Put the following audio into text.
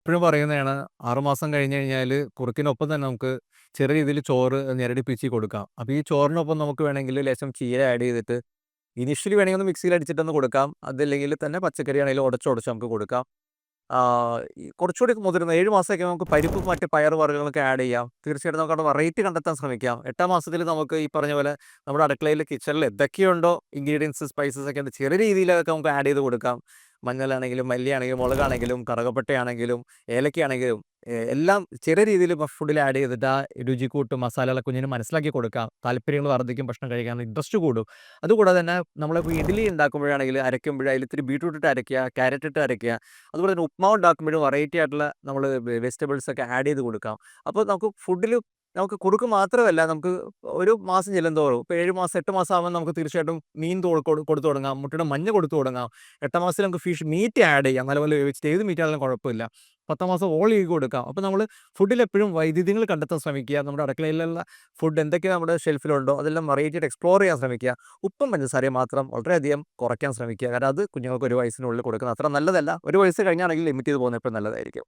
എപ്പോഴും പറയുന്നതാണ് ആറുമാസം കഴിഞ്ഞ് കഴിഞ്ഞാൽ കുറുക്കിനൊപ്പം തന്നെ നമുക്ക് ചെറിയ രീതിയിൽ ചോറ് ഞെരടിപ്പിച്ച് കൊടുക്കാം. അപ്പോൾ ഈ ചോറിനൊപ്പം നമുക്ക് വേണമെങ്കിൽ ലേശം ചീര ആഡ് ചെയ്തിട്ട് ഇനിഷ്യലി വേണമെങ്കിൽ ഒന്ന് മിക്സിയിൽ അടിച്ചിട്ടൊന്ന് കൊടുക്കാം. അതല്ലെങ്കിൽ തന്നെ പച്ചക്കറി ആണെങ്കിലും ഉടച്ചുടച്ച് നമുക്ക് കൊടുക്കാം. കുറച്ചുകൂടി മുതിർന്ന ഏഴ് മാസമൊക്കെ നമുക്ക് പരിപ്പ് മറ്റ് പയർ വർഗങ്ങളൊക്കെ ആഡ് ചെയ്യാം. തീർച്ചയായിട്ടും നമുക്ക് അവിടെ വെറൈറ്റി കണ്ടെത്താൻ ശ്രമിക്കാം. എട്ടാം മാസത്തിൽ നമുക്ക് ഈ പറഞ്ഞ പോലെ നമ്മുടെ അടുക്കളയിൽ കിച്ചണിൽ എന്തൊക്കെയുണ്ടോ ഇൻഗ്രീഡിയൻസ് സ്പൈസസ് ഒക്കെ ചെറിയ രീതിയിലൊക്കെ നമുക്ക് ആഡ് ചെയ്ത് കൊടുക്കാം. മഞ്ഞളാണെങ്കിലും മല്ലിയാണെങ്കിലും മുളകാണെങ്കിലും കറുകപ്പട്ടയാണെങ്കിലും ഏലക്കയാണെങ്കിലും എല്ലാം ചെറിയ രീതിയിൽ ഫുഡിൽ ആഡ് ചെയ്തിട്ട് ആ രുചി കൂട്ടും മസാലകളെ കുഞ്ഞിന് മനസ്സിലാക്കി കൊടുക്കാം. താല്പര്യങ്ങൾ വർദ്ധിക്കും ഭക്ഷണം കഴിക്കാൻ ഇൻട്രസ്റ്റ് കൂടും. അതുകൂടാതെ തന്നെ നമ്മളിപ്പോൾ ഇഡ്ഡലി ഉണ്ടാക്കുമ്പോഴാണെങ്കിൽ അരയ്ക്കുമ്പോൾ അതിൽ ഇത്തിരി ബീട്രൂട്ട് ഇട്ട് അരയ്ക്കുക ക്യാരറ്റ് ഇട്ട് അരയ്ക്കുക. അതുപോലെ തന്നെ ഉപ്മാവ് ഉണ്ടാക്കുമ്പോഴും വെറൈറ്റി ആയിട്ടുള്ള നമ്മൾ വെജിറ്റബിൾസ് ഒക്കെ ആഡ് ചെയ്ത് കൊടുക്കാം. അപ്പോൾ നമുക്ക് ഫുഡിൽ നമുക്ക് കുറുക്ക് മാത്രമല്ല നമുക്ക് ഒരു മാസം ചെല്ലുന്തോറും ഇപ്പോൾ ഏഴ് മാസം എട്ട് മാസം ആകുമ്പോൾ നമുക്ക് തീർച്ചയായിട്ടും മീൻ കൊടുത്തു തുടങ്ങാം മുട്ടയുടെ മഞ്ഞ കൊടുത്തു തുടങ്ങാം. എട്ടാം മാസത്തിൽ നമുക്ക് ഫിഷ് മീറ്റ് ആഡ് ചെയ്യാം നല്ലപോലെ വെച്ചിട്ട് ഏത് മീറ്റ് ആണെങ്കിലും കുഴപ്പമില്ല. പത്താം മാസം ഓൾ ചെയ്ത് കൊടുക്കാം. അപ്പോൾ നമ്മൾ ഫുഡിൽ എപ്പോഴും വൈദ്യുതികൾ കണ്ടെത്താൻ ശ്രമിക്കുക നമ്മുടെ അടുക്കളയിലുള്ള ഫുഡ് എന്തൊക്കെ നമ്മുടെ ഷെൽഫിലുണ്ടോ അതെല്ലാം വെറൈറ്റി എക്സ്പ്ലോർ ചെയ്യാൻ ശ്രമിക്കുക. ഉപ്പും പഞ്ചസാരയും മാത്രം വളരെയധികം കുറയ്ക്കാൻ ശ്രമിക്കുക. കാരണം അത് കുഞ്ഞുങ്ങൾക്ക് ഒരു വയസ്സിനുള്ളിൽ കൊടുക്കുന്നത് അത്ര നല്ലതല്ല. ഒരു വയസ്സ് കഴിഞ്ഞാണെങ്കിൽ ലിമിറ്റ് ചെയ്ത് പോകുന്നപ്പോൾ എപ്പോഴും നല്ലതായിരിക്കും.